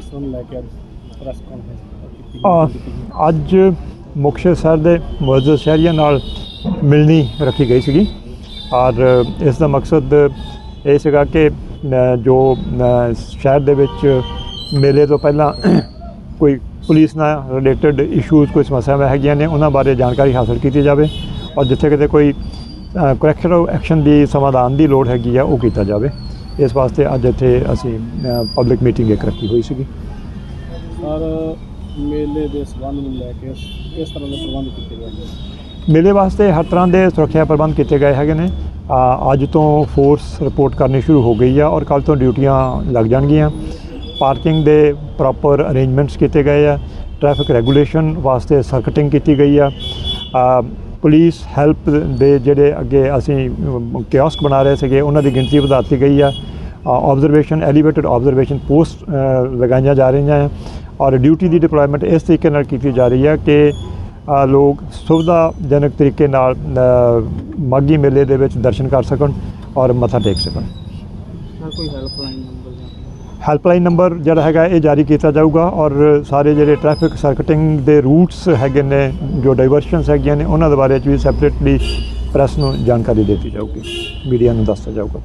ਕੇ ਅੱਜ press conference ਕੀਤੀ ਅੱਜ ਮੁਕਤਸਰ ਸ਼ਹਿਰ ਦੇ ਮੁਅੱਜ਼ਜ਼ ਸ਼ਹਿਰੀਆਂ ਨਾਲ ਮਿਲਣੀ ਰੱਖੀ ਗਈ ਸੀਗੀ। ਔਰ ਇਸ ਦਾ ਮਕਸਦ ਇਹ ਸੀਗਾ ਕਿ ਜੋ ਸ਼ਹਿਰ ਦੇ ਵਿੱਚ ਮੇਲੇ ਤੋਂ ਪਹਿਲਾਂ ਕੋਈ ਪੁਲਿਸ ਨਾਲ ਰਿਲੇਟਡ ਇਸ਼ੂਜ਼ ਕੋਈ ਸਮੱਸਿਆਵਾਂ ਹੈਗੀਆਂ ਨੇ, ਉਹਨਾਂ ਬਾਰੇ ਜਾਣਕਾਰੀ ਹਾਸਲ ਕੀਤੀ ਜਾਵੇ। ਔਰ ਜਿੱਥੇ ਕਿਤੇ ਕੋਈ ਕਰੈਕਸ਼ਨਲ ਐਕਸ਼ਨ ਦੀ ਸਮਾਧਾਨ ਦੀ ਲੋੜ ਹੈਗੀ ਆ, ਉਹ ਕੀਤਾ ਜਾਵੇ। ਇਸ ਵਾਸਤੇ ਅੱਜ ਇੱਥੇ ਅਸੀਂ ਪਬਲਿਕ ਮੀਟਿੰਗ ਇੱਕ ਰੱਖੀ ਹੋਈ ਸੀਗੀ। ਸਰ ਮੇਲੇ ਦੇ ਸਬੰਧ ਨੂੰ ਲੈ ਕੇ ਕਿਸ ਤਰ੍ਹਾਂ ਦੇ ਪ੍ਰਬੰਧ ਕੀਤੇ ਗਏ ਨੇ? ਮੇਲੇ ਵਾਸਤੇ ਹਰ ਤਰ੍ਹਾਂ ਦੇ ਸੁਰੱਖਿਆ ਪ੍ਰਬੰਧ ਕੀਤੇ ਗਏ ਹੈਗੇ ਨੇ। ਅੱਜ ਤੋਂ ਫੋਰਸ ਰਿਪੋਰਟ ਕਰਨੀ ਸ਼ੁਰੂ ਹੋ ਗਈ ਆ ਔਰ ਕੱਲ ਤੋਂ ਡਿਊਟੀਆਂ ਲੱਗ ਜਾਣਗੀਆਂ। ਪਾਰਕਿੰਗ ਦੇ ਪ੍ਰੋਪਰ ਅਰੇਂਜਮੈਂਟਸ ਕੀਤੇ ਗਏ ਆ। ਟ੍ਰੈਫਿਕ ਰੈਗੂਲੇਸ਼ਨ ਵਾਸਤੇ ਸਰਕਟਿੰਗ ਕੀਤੀ ਗਈ ਆ। ਪੁਲਿਸ ਹੈਲਪ ਦੇ ਜਿਹੜੇ ਅੱਗੇ ਅਸੀਂ ਕਿਓਸਕ ਬਣਾ ਰਹੇ ਸੀਗੇ ਉਹਨਾਂ ਦੀ ਗਿਣਤੀ ਵਧਾਤੀ ਗਈ ਆ। ਆਬਜ਼ਰਵੇਸ਼ਨ ਐਲੀਵੇਟਡ ਆਬਜ਼ਰਵੇਸ਼ਨ ਪੋਸਟ ਲਗਾਈਆਂ ਜਾ ਰਹੀਆਂ ਆ ਔਰ ਡਿਊਟੀ ਦੀ ਡਿਪਲੋਇਮੈਂਟ ਇਸ ਤਰੀਕੇ ਨਾਲ ਕੀਤੀ ਜਾ ਰਹੀ ਹੈ ਕਿ ਲੋਕ ਸੁਵਿਧਾਜਨਕ ਤਰੀਕੇ ਨਾਲ ਮਾਘੀ ਮੇਲੇ ਦੇ ਵਿੱਚ ਦਰਸ਼ਨ ਕਰ ਸਕਣ ਔਰ ਮੱਥਾ ਟੇਕ ਸਕਣ। ਸਰ ਕੋਈ ਹੈਲਪਲਾਈਨ ਨੰਬਰ ਜਾਂ ਹੈਲਪਲਾਈਨ ਨੰਬਰ ਜਿਹੜਾ ਹੈਗਾ ਇਹ ਜਾਰੀ ਕੀਤਾ ਜਾਊਗਾ ਔਰ ਸਾਰੇ ਜਿਹੜੇ ਟ੍ਰੈਫਿਕ ਸਰਕਟਿੰਗ ਦੇ ਰੂਟਸ ਹੈਗੇ ਨੇ ਜੋ ਡਾਈਵਰਸ਼ਨਸ ਹੈਗੀਆਂ ਨੇ ਉਹਨਾਂ ਦੇ ਬਾਰੇ ਚ ਵੀ ਸੈਪਰੇਟਲੀ ਪ੍ਰੈਸ ਨੂੰ ਜਾਣਕਾਰੀ ਦਿੱਤੀ ਜਾਊਗੀ। ਮੀਡੀਆ ਨੂੰ ਦੱਸਿਆ ਜਾਊਗਾ।